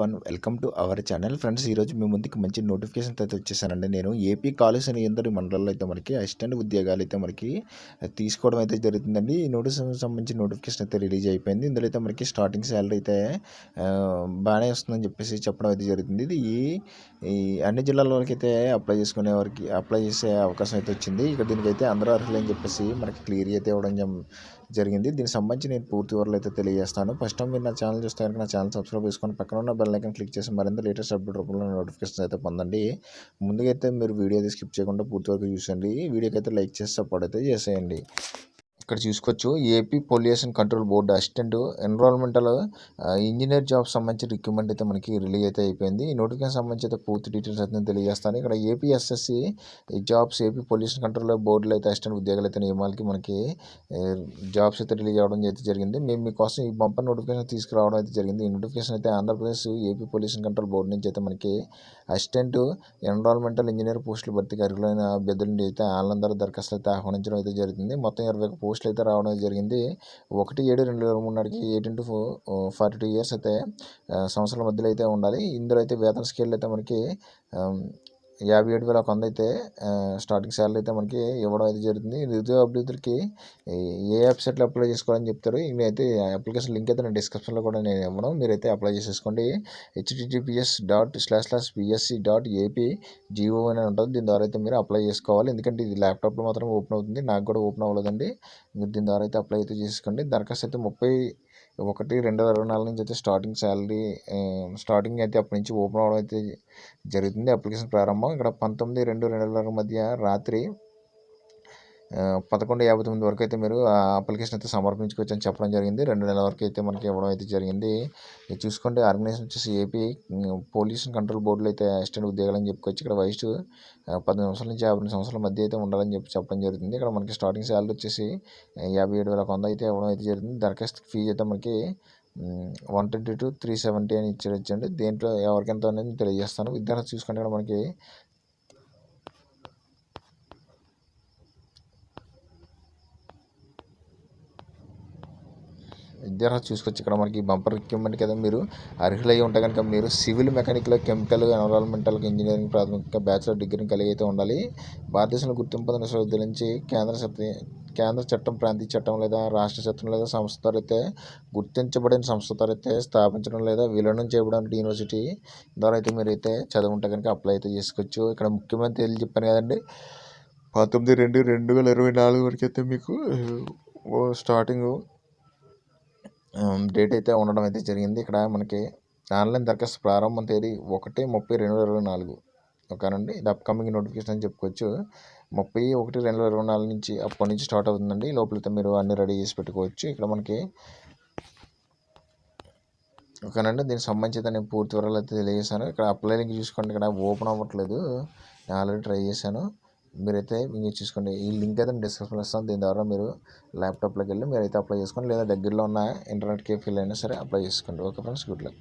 One welcome to our channel. Friends ఈరోజు మీ ముందుకు మంచి నోటిఫికేషన్ అయితే వచ్చేసానండి. నేను ఏపీ కాలేజ్ అని ఎందరి మండలంలో అయితే మనకి అసిస్టెంట్ ఉద్యోగాలు అయితే మనకి తీసుకోవడం అయితే జరుగుతుందండి. ఈ నోటీస్ సంబంధించి నోటిఫికేషన్ అయితే రిలీజ్ అయిపోయింది. ఇందులో అయితే మనకి స్టార్టింగ్ శాలరీ అయితే బాగానే వస్తుందని చెప్పేసి చెప్పడం అయితే జరుగుతుంది. ఇది ఈ అన్ని జిల్లాల వరకు అయితే అప్లై చేసుకునే వారికి అప్లై చేసే అవకాశం అయితే వచ్చింది. ఇక దీనికైతే అందరూ అర్హులు అని చెప్పేసి మనకి క్లియర్ అయితే ఇవ్వడం జరిగింది. దీనికి సంబంధించి నేను పూర్తి వివరాలు అయితే తెలియజేస్తాను. ఫస్ట్ టైం మీరు నా ఛానల్ చూస్తే కనుక నా ఛానల్ సబ్స్క్రైబ్ చేసుకొని పక్కన ఉన్న బెల్ ఐకన్ క్లిక్ చేసి మరింత లేటెస్ట్ అప్డేట్ రూపంలో నోటిఫికేషన్ అయితే పొందండి. ముందుగా అయితే మీరు వీడియో అయితే స్కిప్ చేయకుండా పూర్తి వరకు చూసండి వీడియోకి అయితే లైక్ చేసి సపోర్ట్ అయితే చేసేయండి. ఇక్కడ చూసుకోవచ్చు. AP pollution control board assistant environmental engineer job సంబంధించిన రిక్రూట్మెంట్ అయితే మనకి రిలీజ్ అయితే అయిపోయింది. ఈ నోటిఫికేషన్ సంబంధించి అయితే పూర్తి డీటెయిల్స్ అయితే తెలియజేస్తాను. ఇక్కడ APSSC jobs AP pollution control బోర్డులో అయితే అసిస్టెంట్ ఉద్యోగాలు అయితే నియమాలకి మనకి జాబ్స్ అయితే రిలీజ్ అవ్వడం అయితే జరిగింది. మేము మీకోసం ఈ బంపర్ నోటిఫికేషన్ తీసుకురావడం అయితే జరిగింది. ఈ నోటిఫికేషన్ అయితే Andhra Pradesh AP pollution control board నుంచి అయితే మనకి అసిస్టెంట్ ఎన్విరాన్మెంటల్ ఇంజనీర్ పోస్టులు భర్తీకి అర్హులైన అభ్యర్థుల నుండి అయితే ఆన్లైన్ ద్వారా దరఖాస్తులు అయితే ఆహ్వానించడం అయితే జరిగింది. మొత్తం ఇరవై పోస్ట్ పోస్టులు అయితే రావడం జరిగింది. ఒకటి ఏడు రెండు వేల మూడు నాటికి eighteen to forty two years అయితే సంవత్సరాల మధ్యలో అయితే ఉండాలి. ఇందులో అయితే వేతన స్కేల్ అయితే మనకి యాభై ఏడు వేల ఒక వంద అయితే స్టార్టింగ్ శాలరీ అయితే మనకి ఇవ్వడం అయితే జరుగుతుంది. నిరుద్యోగ అభ్యర్థులకి ఏ వెబ్సైట్లో అప్లై చేసుకోవాలని చెప్తారు అయితే అప్లికేషన్ లింక్ అయితే నేను డిస్క్రిప్షన్లో కూడా నేను ఇవ్వడం మీరైతే అప్లై చేసేసుకోండి. HTTPS dot slash slash PSC dot AP GO అని ఉంటుంది. దీని ద్వారా అయితే మీరు అప్లై చేసుకోవాలి. ఎందుకంటే ఇది ల్యాప్టాప్లో మాత్రం ఓపెన్ అవుతుంది. నాకు కూడా ఓపెన్ అవ్వలేదండి. మీరు దీని ద్వారా అయితే అప్లై అయితే చేసుకోండి. దరఖాస్తు అయితే ముప్పై ఒకటి రెండు వేల ఇరవై నాలుగు నుంచి అయితే స్టార్టింగ్ శాలరీ స్టార్టింగ్ అయితే అప్పటి నుంచి ఓపెన్ అవ్వడం అయితే జరుగుతుంది. అప్లికేషన్ ప్రారంభం. ఇక్కడ పంతొమ్మిది రెండు రెండు వేల ఇరవై మధ్య రాత్రి పదకొండు యాభై తొమ్మిది వరకు అయితే మీరు ఆ అప్లికేషన్ అయితే సమర్పించుకోవచ్చు అని చెప్పడం జరిగింది. రెండు నెలల వరకు అయితే మనకి ఇవ్వడం అయితే జరిగింది. ఇది చూసుకోండి ఆర్గనైజేషన్ వచ్చేసి ఏపీ పొల్యూషన్ కంట్రోల్ బోర్డులో అయితే అసిస్టెంట్ ఉద్యోగాలు అని చెప్పుకోవచ్చు. ఇక్కడ వయసు పద్దెనిమిది సంవత్సరాల నుంచి యాభై రెండు సంవత్సరాల మధ్య అయితే ఉండాలని చెప్పి చెప్పడం జరుగుతుంది. ఇక్కడ మనకి స్టార్టింగ్ శాలరీ వచ్చేసి యాభై ఏడు వేల వంద అయితే ఇవ్వడం అయితే జరుగుతుంది. దరఖాస్తు ఫీజు అయితే మనకి one twenty to three seventy అని ఇచ్చేయచ్చండి. దేంట్లో ఎవరికి ఎంత అనేది తెలియజేస్తాను. విద్యార్థి చూసుకుంటే ఇక్కడ మనకి విద్యార్థులు చూసుకొచ్చి ఇక్కడ మనకి బంపర్ రిక్రూట్మెంట్ కదా మీరు అర్హులై ఉంటే కనుక మీరు civil mechanical chemical environmental engineering ప్రాథమిక బ్యాచిలర్ డిగ్రీని కలిగి అయితే ఉండాలి. భారతదేశంలో గుర్తింపు పొందిన విశ్వవిద్యాలయం నుంచి కేంద్ర చట్ట కేంద్ర చట్టం ప్రాంతీయ చట్టం లేదా రాష్ట్ర చట్టం లేదా సంస్థ అయితే గుర్తించబడిన సంస్థ అయితే స్థాపించడం లేదా విలీనం చేయబడిన యూనివర్సిటీ ద్వారా అయితే మీరు అయితే చదువుంటే కనుక అప్లై అయితే చేసుకోవచ్చు. ఇక్కడ ముఖ్యమైన తేదీలు చెప్పాను కదండి? పంతొమ్మిది రెండు రెండు వేల ఇరవై నాలుగు వరకు అయితే మీకు స్టార్టింగ్ డేట్ అయితే ఉండడం అయితే జరిగింది. ఇక్కడ మనకి ఆన్లైన్ దరఖాస్తు ప్రారంభం తేదీ ఒకటి ముప్పై రెండు వేల ఇరవై నాలుగు. ఓకేనండి ఇది అప్కమింగ్ నోటిఫికేషన్ అని చెప్పుకోవచ్చు. ముప్పై ఒకటి రెండు వేల ఇరవై నాలుగు నుంచి అప్పటి నుంచి స్టార్ట్ అవుతుందండి. లోపలతో మీరు అన్ని రెడీ చేసి పెట్టుకోవచ్చు. ఇక్కడ మనకి ఓకేనండి దీనికి సంబంధించి నేను పూర్తి వివరాలు అయితే తెలియజేశాను. ఇక్కడ అప్లై లింక్ చూసుకోండి. ఇక్కడ ఓపెన్ అవ్వట్లేదు. నేను ఆల్రెడీ ట్రై చేశాను. మీరైతే మీరు చూసుకోండి. ఈ లింక్ అయితే డిస్క్రిప్షన్లో ఇస్తాను. దీని ద్వారా మీరు ల్యాప్టాప్లోకి వెళ్ళి మీరైతే అప్లై చేసుకోండి. లేదా దగ్గరలో ఉన్న ఇంటర్నెట్ కేఫీలో అయినా సరే అప్లై చేసుకోండి. Okay friends good luck.